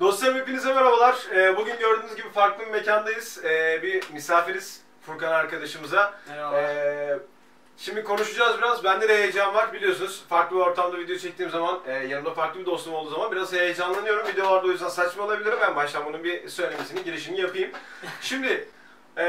Dostlarım hepinize merhabalar. Ee, bugün gördüğünüz gibi farklı bir mekandayız. Ee, bir misafiriz Furkan arkadaşımıza. Merhaba. Ee, şimdi konuşacağız biraz. Bende de heyecan var biliyorsunuz. Farklı bir ortamda video çektiğim zaman, e, yanımda farklı bir dostum olduğu zaman biraz heyecanlanıyorum. Videolarda o yüzden saçma olabilirim. Ben baştan bunun bir söylemesini, girişini yapayım. Şimdi e,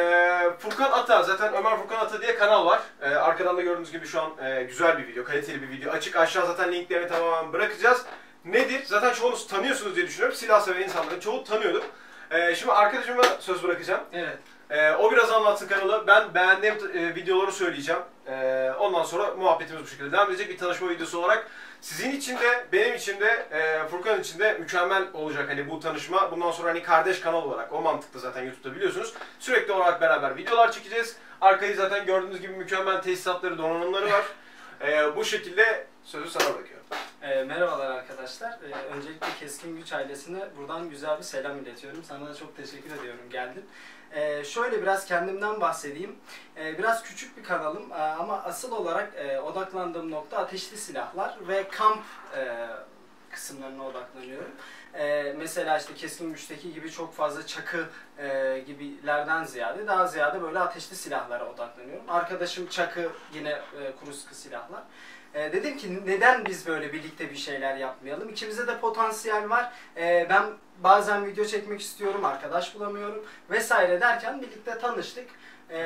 Furkan Ata, zaten Ömer Furkan Ata diye kanal var. E, arkadan da gördüğünüz gibi şu an e, güzel bir video, kaliteli bir video. Açık aşağı zaten linklerini tamamen bırakacağız. Nedir? Zaten çoğunuz tanıyorsunuz diye düşünüyorum. Silah seven insanların çoğu tanıyordur. E, şimdi arkadaşıma söz bırakacağım. Evet. Ee, o biraz anlatsın kanalı. Ben beğendiğim e, videoları söyleyeceğim. Ee, ondan sonra muhabbetimiz bu şekilde devam edecek bir tanışma videosu olarak. Sizin için de, benim için de, e, Furkan için de mükemmel olacak hani bu tanışma. Bundan sonra hani kardeş kanal olarak, o mantıkta zaten YouTube'da biliyorsunuz. Sürekli olarak beraber videolar çekeceğiz. Arkayı zaten gördüğünüz gibi mükemmel tesisatları, donanımları var. Ee, bu şekilde sözü sana bırakıyorum. Ee, merhabalar arkadaşlar. Ee, öncelikle Keskin Güç ailesine buradan güzel bir selam iletiyorum. Sana da çok teşekkür ediyorum geldin. Ee, şöyle biraz kendimden bahsedeyim. Ee, biraz küçük bir kanalım ee, ama asıl olarak e, odaklandığım nokta ateşli silahlar ve kamp e, kısımlarına odaklanıyorum. Ee, mesela işte keskin güçteki gibi çok fazla çakı e, gibilerden ziyade daha ziyade böyle ateşli silahlara odaklanıyorum. Arkadaşım çakı yine e, kuru sıkı silahlar. E, dedim ki neden biz böyle birlikte bir şeyler yapmayalım? İkimizde de potansiyel var. E, ben bazen video çekmek istiyorum, arkadaş bulamıyorum vesaire derken birlikte tanıştık. E,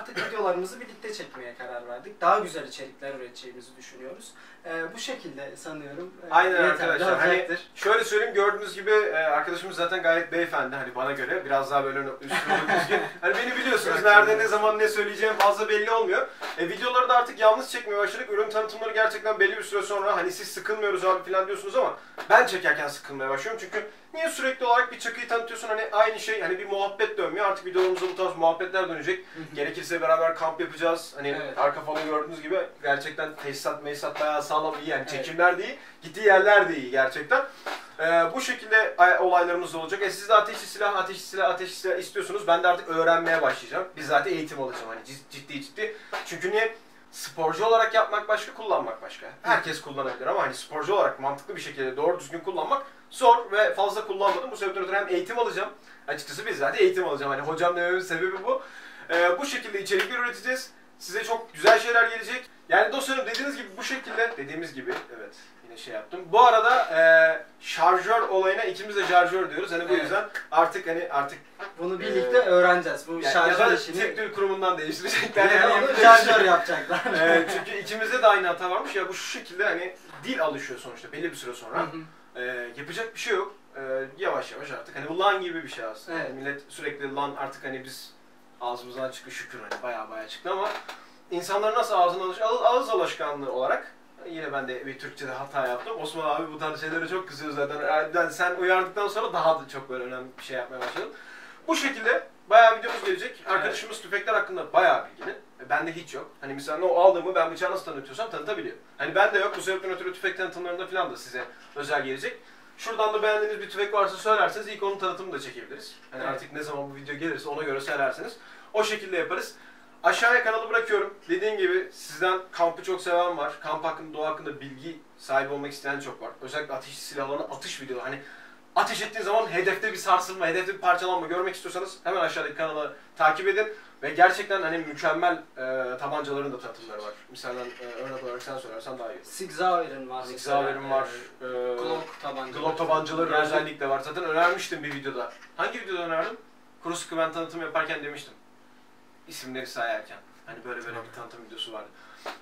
artık videolarımızı birlikte çekmeye karar verdik. Daha güzel içerikler üreteceğimizi düşünüyoruz. E, bu şekilde sanıyorum. e, Aynen arkadaşlar. Hani şöyle söyleyeyim gördüğünüz gibi e, arkadaşımız zaten gayet beyefendi hani bana göre biraz daha böyle üstüne düzgün. Hani beni biliyorsunuz nerede ne zaman ne söyleyeceğim fazla belli olmuyor. E, videoları da artık yalnız çekmeye başladık. Ürün tanıtımları gerçekten belli bir süre sonra hani siz sıkılmıyoruz abi falan diyorsunuz ama ben çekerken sıkılmaya başlıyorum çünkü niye sürekli olarak bir çakıyı tanıtıyorsun hani aynı şey hani bir muhabbet dönmüyor artık videolarımızda bu tarz muhabbetler dönecek. Gerekirse beraber kamp yapacağız. Hani Evet. arka fonu gördüğünüz gibi gerçekten tesisat mesisat bayağı sağlam iyi yani Evet. çekimler de iyi. Gittiği yerler de iyi gerçekten. Ee, bu şekilde ay- olaylarımız olacak. E siz de ateşli silah, ateşli silah, ateşli silah istiyorsunuz. Ben de artık öğrenmeye başlayacağım. Bizzat eğitim alacağım hani cid- ciddi ciddi. Çünkü niye? Sporcu olarak yapmak başka, kullanmak başka. Herkes kullanabilir ama hani sporcu olarak mantıklı bir şekilde doğru düzgün kullanmak zor ve fazla kullanmadım. Bu sebepten ötürü hem eğitim alacağım. Açıkçası bizzat eğitim alacağım. Hani hocam dememin sebebi bu. Ee, bu şekilde içerikler üreteceğiz. Size çok güzel şeyler gelecek. Yani dostlarım dediğiniz gibi bu şekilde, dediğimiz gibi evet yine şey yaptım. Bu arada e, şarjör olayına ikimiz de şarjör diyoruz. Hani bu Evet. yüzden artık hani artık Bunu birlikte öğreneceğiz. Bu yani ya şarjör da işini. Tek Dil kurumundan değiştirecekler. Yani onu şarjör şey yapacaklar. E, çünkü ikimizde de aynı hata varmış ya bu şu şekilde hani dil alışıyor sonuçta belli bir süre sonra. Hı hı. E, yapacak bir şey yok. E, yavaş yavaş artık hani bu lan gibi bir şey aslında. Evet. Millet sürekli lan artık hani biz ağzımızdan çıktı şükür hani baya baya çıktı ama insanlar nasıl ağzına alış ağız, ağız alışkanlığı olarak yine ben de bir Türkçe'de hata yaptım. Osman abi bu tarz şeylere çok kızıyor zaten. Yani sen uyardıktan sonra daha da çok böyle önemli bir şey yapmaya başladın. Bu şekilde bayağı videomuz gelecek. Arkadaşımız tüfekler hakkında bayağı bilgili. Bende hiç yok. Hani mesela o aldığımı ben bıçağı nasıl tanıtıyorsam tanıtabiliyor. Hani bende yok. Bu sebepten ötürü tüfek tanıtımlarında falan da size özel gelecek. Şuradan da beğendiğiniz bir tüfek varsa söylerseniz ilk onun tanıtımını da çekebiliriz. Hani Evet. artık ne zaman bu video gelirse ona göre söylerseniz. O şekilde yaparız. Aşağıya kanalı bırakıyorum. Dediğim gibi sizden kampı çok seven var. Kamp hakkında, doğa hakkında bilgi sahibi olmak isteyen çok var. Özellikle ateş silahlarına atış videoları. Hani ateş ettiğin zaman hedefte bir sarsılma, hedefte bir parçalanma görmek istiyorsanız hemen aşağıdaki kanalı takip edin. Ve gerçekten hani mükemmel e, tabancaların da tanıtımları var. Misalden e, örnek olarak sen söylersen daha iyi. olur. Sig Sauer'ın var. Sig mesela. Sauer'in var. Ee, E, Glock tabancaları. Glock tabancaları Yani- özellikle var. Zaten önermiştim bir videoda. Hangi videoda önerdim? Kuru sıkı ben tanıtım yaparken demiştim. İsimleri sayarken. Hani böyle böyle bir tanıtım videosu vardı.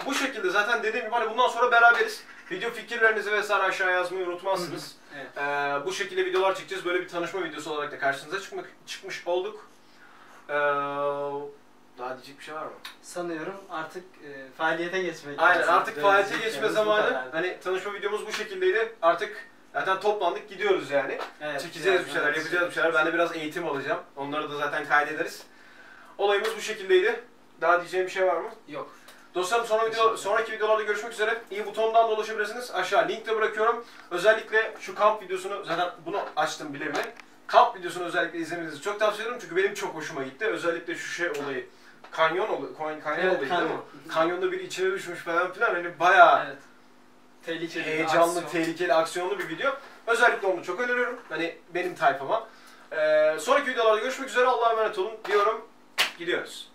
Bu şekilde zaten dediğim gibi hani bundan sonra beraberiz. Video fikirlerinizi vesaire aşağıya yazmayı unutmazsınız. Evet. Ee, bu şekilde videolar çekeceğiz. Böyle bir tanışma videosu olarak da karşınıza çıkmak, çıkmış olduk. Ee, daha diyecek bir şey var mı? Sanıyorum artık e, faaliyete geçmek Aynen lazım. artık faaliyete geçme zamanı. Hani tanışma videomuz bu şekildeydi. Artık zaten toplandık gidiyoruz yani. Evet, Çekeceğiz bir şeyler, daha- yapacağız bir şeyler. Ben de biraz eğitim alacağım. Onları da zaten kaydederiz. Olayımız bu şekildeydi. Daha diyeceğim bir şey var mı? Yok. Dostlarım sonra video, sonraki videolarda görüşmek üzere. İyi butondan da ulaşabilirsiniz. Aşağı linkte bırakıyorum. Özellikle şu kamp videosunu zaten bunu açtım bile bile. Kamp videosunu özellikle izlemenizi çok tavsiye ederim çünkü benim çok hoşuma gitti. Özellikle şu şey olayı. Kanyon olayı, kanyon Evet, olayı değil mi? kanyon. Kanyonda bir içine düşmüş falan filan hani bayağı Evet. Tehlikeli heyecanlı, aksiyon. tehlikeli, aksiyonlu bir video. Özellikle onu çok öneriyorum. Hani benim tayfama. Ee, sonraki videolarda görüşmek üzere. Allah'a emanet olun diyorum. Gidiyoruz.